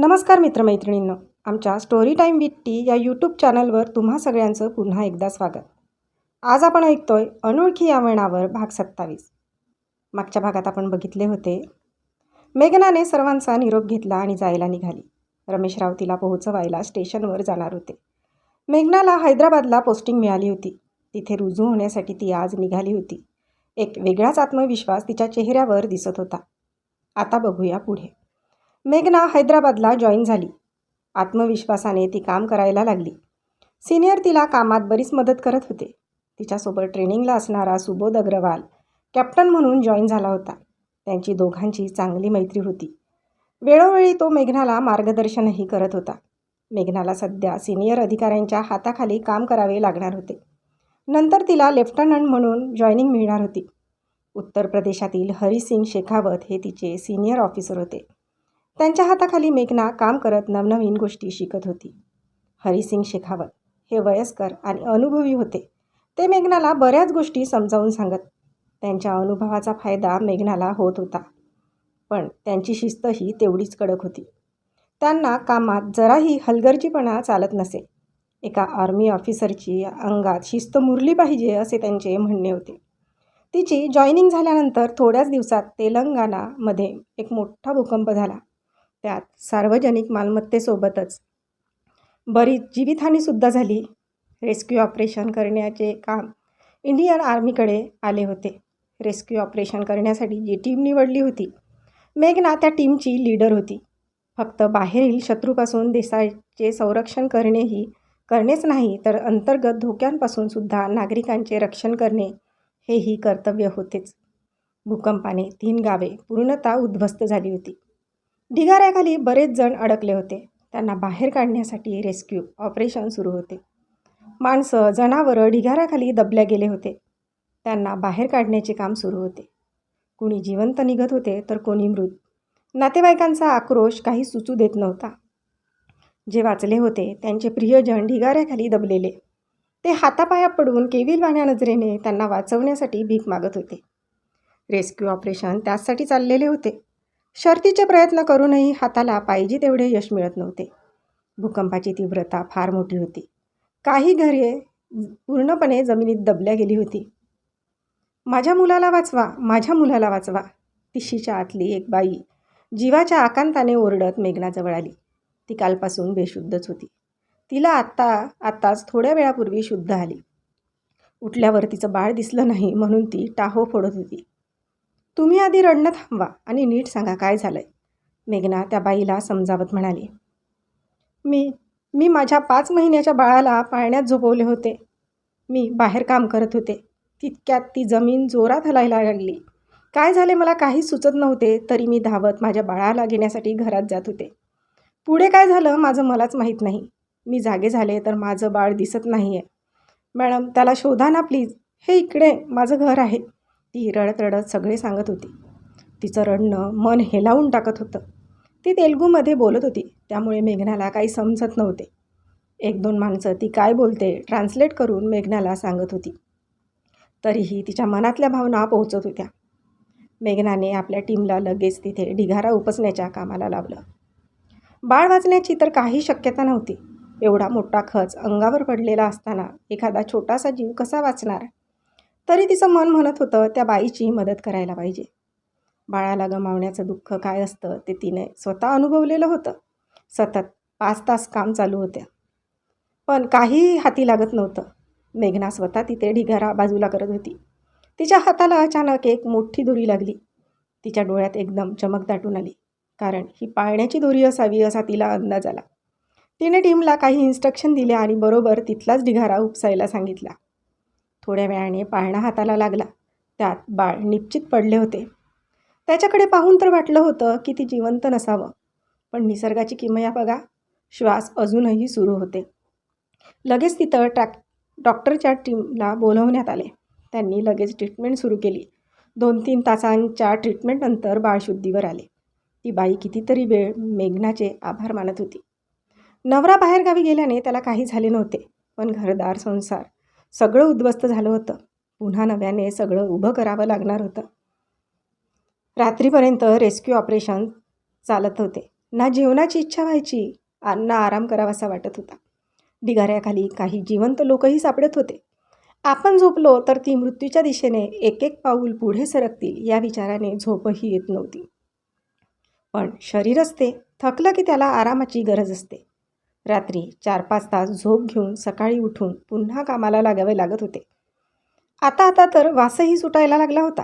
नमस्कार मित्रमैत्रिणींनो आमच्या स्टोरी टाईम विथ टी या यूट्यूब चॅनलवर तुम्हा सगळ्यांचं पुन्हा एकदा स्वागत. आज आपण ऐकतोय अनोळखी या वळणावर भाग सत्तावीस. मागच्या भागात आपण बघितले होते मेघनाने सर्वांचा निरोप घेतला आणि जायला निघाली. रमेशराव तिला पोहोचवायला स्टेशनवर जाणार होते. मेघनाला हैदराबादला पोस्टिंग मिळाली होती. तिथे रुजू होण्यासाठी ती आज निघाली होती. एक वेगळाच आत्मविश्वास तिच्या चेहऱ्यावर दिसत होता. आता बघूया पुढे. मेघना हैदराबादला जॉईन झाली. आत्मविश्वासाने ती काम करायला लागली. सिनियर तिला कामात बरीच मदत करत होते. तिच्यासोबत ट्रेनिंगला असणारा सुबोध अग्रवाल कॅप्टन म्हणून जॉईन झाला होता. त्यांची दोघांची चांगली मैत्री होती. वेळोवेळी तो मेघनाला मार्गदर्शनही करत होता. मेघनाला सध्या सिनियर अधिकाऱ्यांच्या हाताखाली काम करावे लागणार होते. नंतर तिला लेफ्टनंट म्हणून जॉईनिंग मिळणार होती. उत्तर प्रदेशातील हरिसिंग शेखावत हे तिचे सिनियर ऑफिसर होते. त्यांच्या हाताखाली मेघना काम करत नवनवीन गोष्टी शिकत होती. हरिसिंग शेखावत हे वयस्कर आणि अनुभवी होते. ते मेघनाला बऱ्याच गोष्टी समजावून सांगत त्यांच्या अनुभवाचा फायदा मेघनाला होत होता. पण त्यांची शिस्तही तेवढीच कडक होती. त्यांना कामात जराही हलगर्जीपणा चालत नसे. एका आर्मी ऑफिसरची अंगात शिस्त मुरली पाहिजे असे त्यांचे म्हणणे होते. तिची जॉईनिंग झाल्यानंतर थोड्याच दिवसात तेलंगणामध्ये एक मोठा भूकंप झाला. त्यात सार्वजनिक मालमत्तेसोबतच बरीच जीवितहानीसुद्धा झाली. रेस्क्यू ऑपरेशन करण्याचे काम इंडियन आर्मीकडे आले होते. रेस्क्यू ऑपरेशन करण्यासाठी जी टीम निवडली होती मेघना त्या टीमची लीडर होती. फक्त बाहेरील शत्रूपासून देशाचे संरक्षण करणेही करणेच नाही तर अंतर्गत धोक्यांपासून सुद्धा नागरिकांचे रक्षण करणे हेही कर्तव्य होतेच. भूकंपाने तीन गावे पूर्णतः उद्ध्वस्त झाली होती. ढिगाऱ्याखाली बरेच जण अडकले होते. त्यांना बाहेर काढण्यासाठी रेस्क्यू ऑपरेशन सुरू होते. माणसं जनावरं ढिगाऱ्याखाली दबल्या गेले होते. त्यांना बाहेर काढण्याचे काम सुरू होते. कुणी जिवंत निघत होते तर कोणी मृत. नातेवाईकांचा आक्रोश काही सुचू देत नव्हता. जे वाचले होते त्यांचे प्रियजन ढिगाऱ्याखाली दबलेले. ते हातापाया पडून केविलवाण्या नजरेने त्यांना वाचवण्यासाठी भीक मागत होते. रेस्क्यू ऑपरेशन त्याचसाठी चाललेले होते. शर्तीचे प्रयत्न करूनही हाताला पाहिजे तेवढे यश मिळत नव्हते. भूकंपाची तीव्रता फार मोठी होती. काही घरे पूर्णपणे जमिनीत दबल्या गेली होती. माझ्या मुलाला वाचवा माझ्या मुलाला वाचवा तिशीच्या आतली एक बाई जीवाच्या आकांताने ओरडत मेघनाजवळ आली. ती कालपासून बेशुद्धच होती. तिला आत्ता आत्ताच थोड्या वेळापूर्वी शुद्ध आली. उठल्यावर तिचं बाळ दिसलं नाही म्हणून ती टाहो फोडत होती. तुम्ही आधी रडणं थांबवा आणि नीट सांगा काय झालं आहे मेघना त्या बाईला समजावत म्हणाली मी मी माझ्या पाच महिन्याच्या बाळाला पाळण्यात झोपवले होते. मी बाहेर काम करत होते. तितक्यात ती जमीन जोरात हलायला लागली. काय झाले मला काही सुचत नव्हते तरी मी धावत माझ्या बाळाला घेण्यासाठी घरात जात होते. पुढे काय झालं माझं मलाच माहीत नाही. मी जागे झाले तर माझं बाळ दिसत नाही आहे मॅडम त्याला शोधा ना प्लीज. हे इकडे माझं घर आहे. ती रडत रडत सगळे सांगत होती. तिचं रडणं मन हेलावून टाकत होतं. ती तेलगूमध्ये बोलत होती. त्यामुळे मेघनाला काही समजत नव्हते. एक दोन माणसं ती काय बोलते ट्रान्सलेट करून मेघनाला सांगत होती. तरीही तिच्या मनातल्या भावना पोहोचत होत्या. मेघनाने आपल्या टीमला लगेच तिथे ढिगारा उपसण्याच्या कामाला लावलं. बाळ वाचण्याची तर काही शक्यता नव्हती. एवढा मोठा खच अंगावर पडलेला असताना एखादा छोटासा जीव कसा वाचणार? तरी तिचं मन म्हणत होतं त्या बाईची मदत करायला पाहिजे. बाळाला गमावण्याचं दुःख काय असतं ते तिने स्वतः अनुभवलेलं होतं. सतत पाच तास काम चालू होत्या. पण काहीही हाती लागत नव्हतं. मेघना स्वतः तिथे ढिगारा बाजूला करत होती. तिच्या हाताला अचानक एक मोठी दोरी लागली. तिच्या डोळ्यात एकदम चमक दाटून आली कारण ही पाळण्याची दोरी असावी असा तिला अंदाज आला. तिने टीमला काही इन्स्ट्रक्शन दिले आणि बरोबर तिथलाच ढिगारा उपसायला सांगितला. थोड्या वेळाने पाळणा हाताला लागला. त्यात बाळ निश्चित पडले होते. त्याच्याकडे पाहून तर वाटलं होतं की ती जिवंत नसावं. पण निसर्गाची किमया बघा श्वास अजूनही सुरू होते. लगेच तिथं ट्रॅक डॉक्टरच्या टीमला बोलवण्यात आले. त्यांनी लगेच ट्रीटमेंट सुरू केली. दोन तीन तासांच्या ट्रीटमेंटनंतर बाळशुद्धीवर आले. ती बाई कितीतरी वेळ मेघनाचे आभार मानत होती. नवरा बाहेरगावी गेल्याने त्याला काही झाले नव्हते पण घरदार संसार सगळं उद्ध्वस्त झालं होतं. पुन्हा नव्याने सगळं उभं करावं लागणार होतं. रात्रीपर्यंत रेस्क्यू ऑपरेशन चालत होते. ना जेवणाची इच्छा व्हायची ना आराम करावासा वाटत होता. ढिगाऱ्याखाली काही जिवंत लोकही सापडत होते. आपण झोपलो तर ती मृत्यूच्या दिशेने एक एक पाऊल पुढे सरकतील या विचाराने झोपही येत नव्हती. पण शरीर असते थकलं की त्याला आरामाची गरज असते. रात्री चार पाच तास झोप घेऊन सकाळी उठून पुन्हा कामाला लागावे लागत होते. आता आता तर वासही सुटायला लागला होता.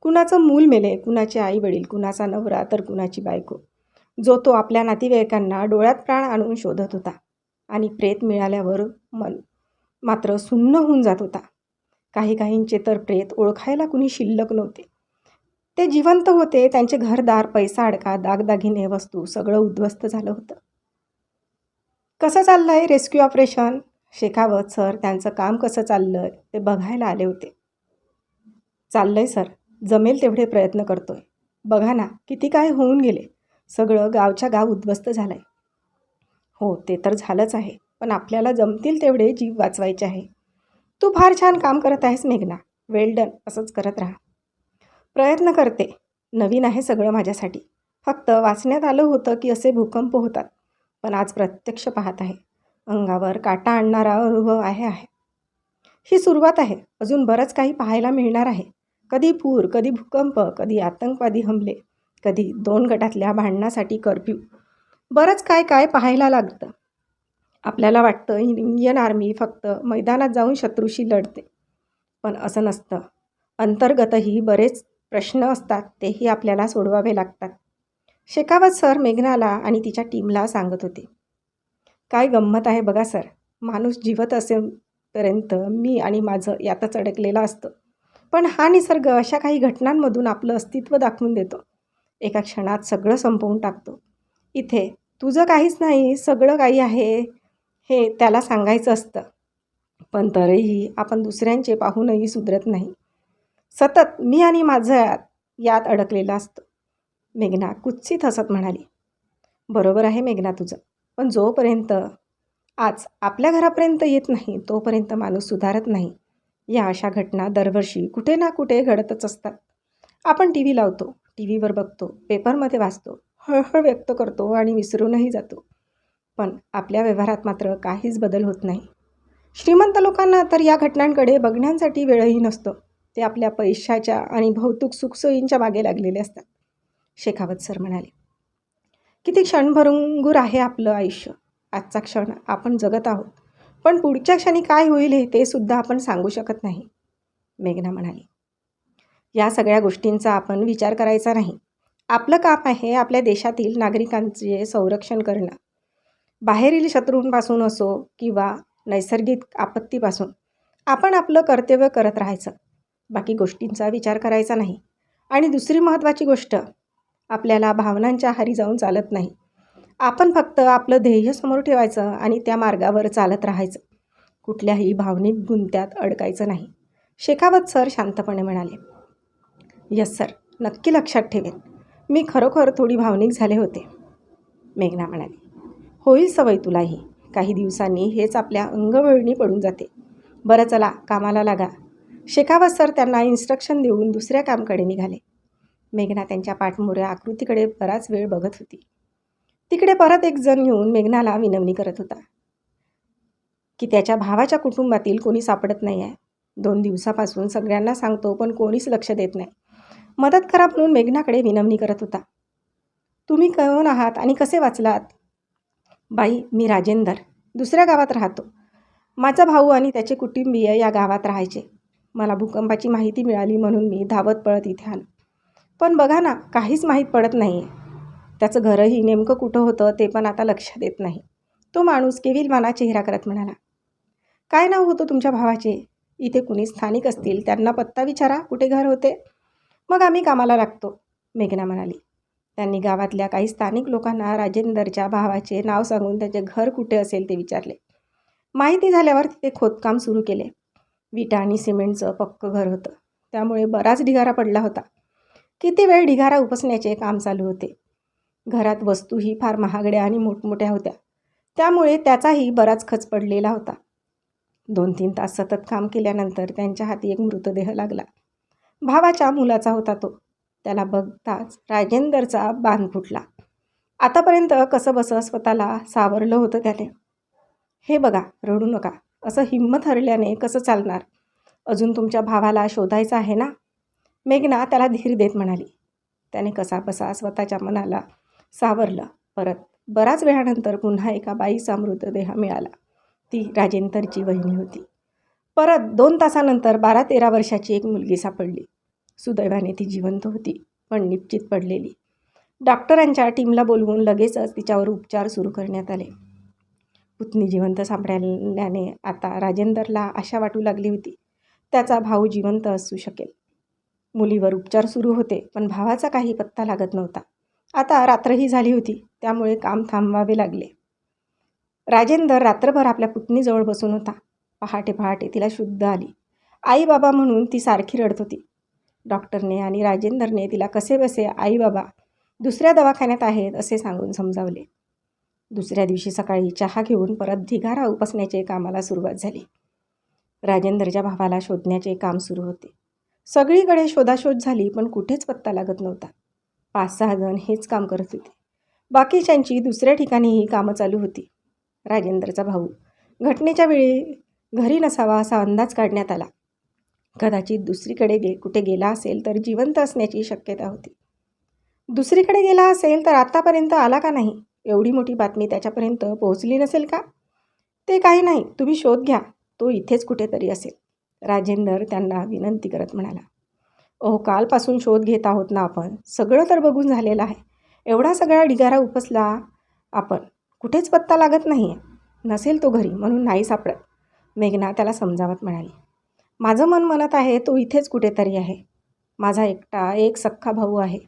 कुणाचं मूल मेले कुणाचे आई वडील कुणाचा नवरा तर कुणाची बायको. जो तो आपल्या नातेवाईकांना डोळ्यात प्राण आणून शोधत होता आणि प्रेत मिळाल्यावर मन मात्र सुन्न होऊन जात होता. काही काहींचे तर प्रेत ओळखायला कुणी शिल्लक नव्हते. ते जिवंत होते त्यांचे घरदार पैसा अडका दागदागिने वस्तू सगळं उद्ध्वस्त झालं होतं. कसं चाललं आहे रेस्क्यू ऑपरेशन? शेखावत सर त्यांचं काम कसं चाललं ते बघायला आले होते. चाललं आहे सर जमेल तेवढे प्रयत्न करतोय. बघा ना किती काय होऊन गेले. सगळं गावच्या गाव उद्ध्वस्त झालं आहे हो ते तर झालंच आहे पण आपल्याला जमतील तेवढे जीव वाचवायचे आहे. तू फार छान काम करत आहेस मेघना. वेल डन असंच करत राहा. प्रयत्न करते. नवीन आहे सगळं माझ्यासाठी. फक्त वाचण्यात आलं होतं की असे भूकंप होतात. पण आज प्रत्यक्ष पाहत आहे. अंगावर काटा आणणारा अनुभव आहे आहे. ही सुरुवात आहे. अजून बरंच काही पाहायला मिळणार आहे. कधी पूर कधी भूकंप कधी आतंकवादी हमले कधी दोन गटातल्या भांडणासाठी कर्फ्यू. बरंच काय काय पाहायला लागतं. आपल्याला वाटतं इंडियन आर्मी फक्त मैदानात जाऊन शत्रूशी लढते. पण असं नसतं. अंतर्गतही बरेच प्रश्न असतात तेही आपल्याला सोडवावे लागतात. शेकावत सर मेघनाला आणि तिच्या टीमला सांगत होते. काय गंमत आहे बघा सर. माणूस जिवत असेपर्यंत मी आणि माझं यातच अडकलेलं असतं. पण हा निसर्ग अशा काही घटनांमधून आपलं अस्तित्व दाखवून देतो. एका क्षणात सगळं संपवून टाकतो. इथे तुझं काहीच नाही सगळं काही आहे हे त्याला सांगायचं असतं. पण तरीही आपण दुसऱ्यांचे पाहूनही सुधरत नाही. सतत मी आणि माझं यात यात अडकलेलं असतं. मेघना कुत्सित हसत म्हणाली. बरोबर आहे मेघना तुझं पण जोपर्यंत आज आपल्या घरापर्यंत येत नाही तोपर्यंत माणूस सुधारत नाही. या अशा घटना दरवर्षी कुठे ना कुठे घडतच असतात. आपण टी व्ही लावतो टी व्हीवर बघतो पेपरमध्ये वाचतो हळहळ व्यक्त करतो आणि विसरूनही जातो. पण आपल्या व्यवहारात मात्र काहीच बदल होत नाही. श्रीमंत लोकांना तर या घटनांकडे बघण्यासाठी वेळही नसतो. ते आपल्या पैशाच्या आणि भौतिक सुखसोयींच्या मागे लागलेले असतात. शेखावत सर म्हणाले. किती क्षणभरुंगूर आहे आपलं आयुष्य. आजचा क्षण आपण जगत आहोत. पण पुढच्या क्षणी काय होईल हे ते सुद्धा आपण सांगू शकत नाही. मेघना म्हणाली. या सगळ्या गोष्टींचा आपण विचार करायचा नाही. आपलं काम आहे आपल्या देशातील नागरिकांचे संरक्षण करणं. बाहेरील शत्रूंपासून असो किंवा नैसर्गिक आपत्तीपासून आपण आपलं कर्तव्य करत राहायचं. बाकी गोष्टींचा विचार करायचा नाही. आणि दुसरी महत्त्वाची गोष्ट आपल्याला भावनांच्या हारी जाऊन चालत नाही. आपण फक्त आपलं ध्येय समोर ठेवायचं आणि त्या मार्गावर चालत राहायचं. कुठल्याही भावनिक गुंत्यात अडकायचं नाही. शेखावत सर शांतपणे म्हणाले यस सर नक्की लक्षात ठेवेन. मी खरोखर थोडी भावनिक झाले होते. मेघना म्हणाली होईल सवय तुलाही. काही दिवसांनी हेच आपल्या अंगवळणी पडून जाते. बरं चला कामाला लागा. शेखावत सर त्यांना इन्स्ट्रक्शन देऊन दुसऱ्या कामकडे निघाले. मेघना त्यांच्या पाठमोऱ्या आकृतीकडे बराच वेळ बघत होती. तिकडे परत एक जण येऊन मेघनाला विनवणी करत होता. की त्याच्या भावाच्या कुटुंबातील कोणी सापडत नाही आहे दोन दिवसापासून सगळ्यांना सांगतो पण कोणीच लक्ष देत नाही. मदत करा म्हणून मेघनाकडे विनवणी करत होता. तुम्ही कोण आहात आणि कसे वाचलात? बाई मी राजेंदर. दुसऱ्या गावात राहतो. माझा भाऊ आणि त्याचे कुटुंबीय या गावात राहायचे. मला भूकंपाची माहिती मिळाली म्हणून मी धावत पळत इथे आलो. पण बघा ना काहीच माहीत पडत नाही आहे त्याचं घरही नेमकं कुठं होतं ते पण आता लक्षात येत नाही. तो माणूस केविलमाना चेहरा करत म्हणाला काय नाव होतं तुमच्या भावाचे? इथे कुणी स्थानिक असतील त्यांना पत्ता विचारा कुठे घर होते? मग आम्ही कामाला लागतो मेघना म्हणाली. त्यांनी गावातल्या काही स्थानिक लोकांना राजेंदरच्या भावाचे नाव सांगून त्याचे घर कुठे असेल ते विचारले. माहिती झाल्यावर तिथे खोदकाम सुरू केले. विटा आणि सिमेंटचं पक्कं घर होतं. त्यामुळे बराच ढिगारा पडला होता. किती वेळ ढिगारा उपसण्याचे काम चालू होते. घरात वस्तूही फार महागड्या आणि मोठमोठ्या होत्या. त्यामुळे त्याचाही बराच खच पडलेला होता. दोन तीन तास सतत काम केल्यानंतर त्यांच्या हाती एक मृतदेह लागला. भावाच्या मुलाचा होता तो. त्याला बघताच राजेंदरचा बांध फुटला. आतापर्यंत कसं बसं स्वतःला सावरलं होतं त्याने. हे बघा रडू नका. असं हिंमत हरल्याने कसं चालणार? अजून तुमच्या भावाला शोधायचं आहे ना? मेघना त्याला धीर देत म्हणाली. त्याने कसापसा स्वतःच्या मनाला सावरलं. परत बराच वेळानंतर पुन्हा एका बाईचा मृतदेह मिळाला. ती राजेंदरची वहिनी होती. परत दोन तासानंतर बारा तेरा वर्षाची एक मुलगी सापडली. सुदैवाने ती जिवंत होती पण निश्चित पडलेली. डॉक्टरांच्या टीमला बोलवून लगेचच तिच्यावर उपचार सुरू करण्यात आले. पुतणी जिवंत सापडल्याने आता राजेंदरला आशा वाटू लागली होती. त्याचा भाऊ जिवंत असू शकेल. मुलीवर उपचार सुरू होते पण भावाचा काही पत्ता लागत नव्हता. आता रात्रही झाली होती त्यामुळे काम थांबवावे लागले. राजेंदर रात्रभर आपल्या पुतणीजवळ बसून होता. पहाटे पहाटे तिला शुद्ध आली. आई बाबा म्हणून ती सारखी रडत होती. डॉक्टरने आणि राजेंदरने तिला कसे बसे आई बाबा दुसऱ्या दवाखान्यात आहेत असे सांगून समजावले. दुसऱ्या दिवशी सकाळी चहा घेऊन परत ढिगारा उपसण्याचे कामाला सुरुवात झाली. राजेंदरच्या भावाला शोधण्याचे काम सुरू होते. सगळीकडे शोधाशोध झाली पण कुठेच पत्ता लागत नव्हता. पाच सहा जण हेच काम करत होते. बाकीच्यांची दुसऱ्या ठिकाणीही कामं चालू होती. राजेंद्रचा भाऊ. घटनेच्या वेळी घरी नसावा असा अंदाज काढण्यात आला. कदाचित दुसरीकडे गे कुठे गेला असेल तर जिवंत असण्याची शक्यता होती. दुसरीकडे गेला असेल तर आत्तापर्यंत आला का नाही? एवढी मोठी बातमी त्याच्यापर्यंत पोहोचली नसेल का? ते काही नाही. तुम्ही शोध घ्या. तो इथेच कुठेतरी असेल. राजेंदर त्यांना विनंती करत म्हणाला ओह कालपासून शोध घेत आहोत ना आपण? सगळं तर बघून झालेलं आहे. एवढा सगळा ढिगारा उपसला आपण कुठेच पत्ता लागत नाही आहे नसेल तो घरी म्हणून नाही सापडत. मेघना त्याला समजावत म्हणाली माझं मन म्हणत आहे तो इथेच कुठेतरी आहे. माझा एकटा एक सख्खा भाऊ आहे.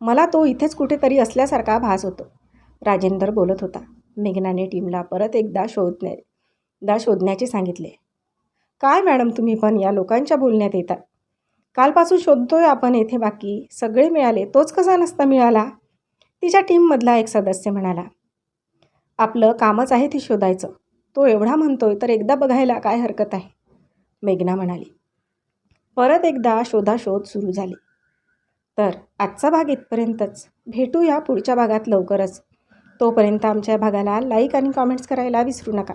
मला तो इथेच कुठेतरी असल्यासारखा भास होतो. राजेंदर बोलत होता. मेघनाने टीमला परत एकदा शोधणे दा शोधण्याचे सांगितले. काय मॅडम तुम्ही पण या लोकांच्या बोलण्यात येतात कालपासून शोधतोय आपण येथे बाकी. सगळे मिळाले. तोच कसा नसता मिळाला? तिच्या टीममधला एक सदस्य म्हणाला. आपलं कामच आहे ते शोधायचं. तो एवढा म्हणतोय तर एकदा बघायला काय हरकत आहे? मेघना म्हणाली. परत एकदा शोधाशोध सुरू झाली. तर आजचा भाग इथपर्यंतच. भेटूया पुढच्या भागात लवकरच. तोपर्यंत आमच्या भागाला लाईक आणि कॉमेंट्स करायला विसरू नका.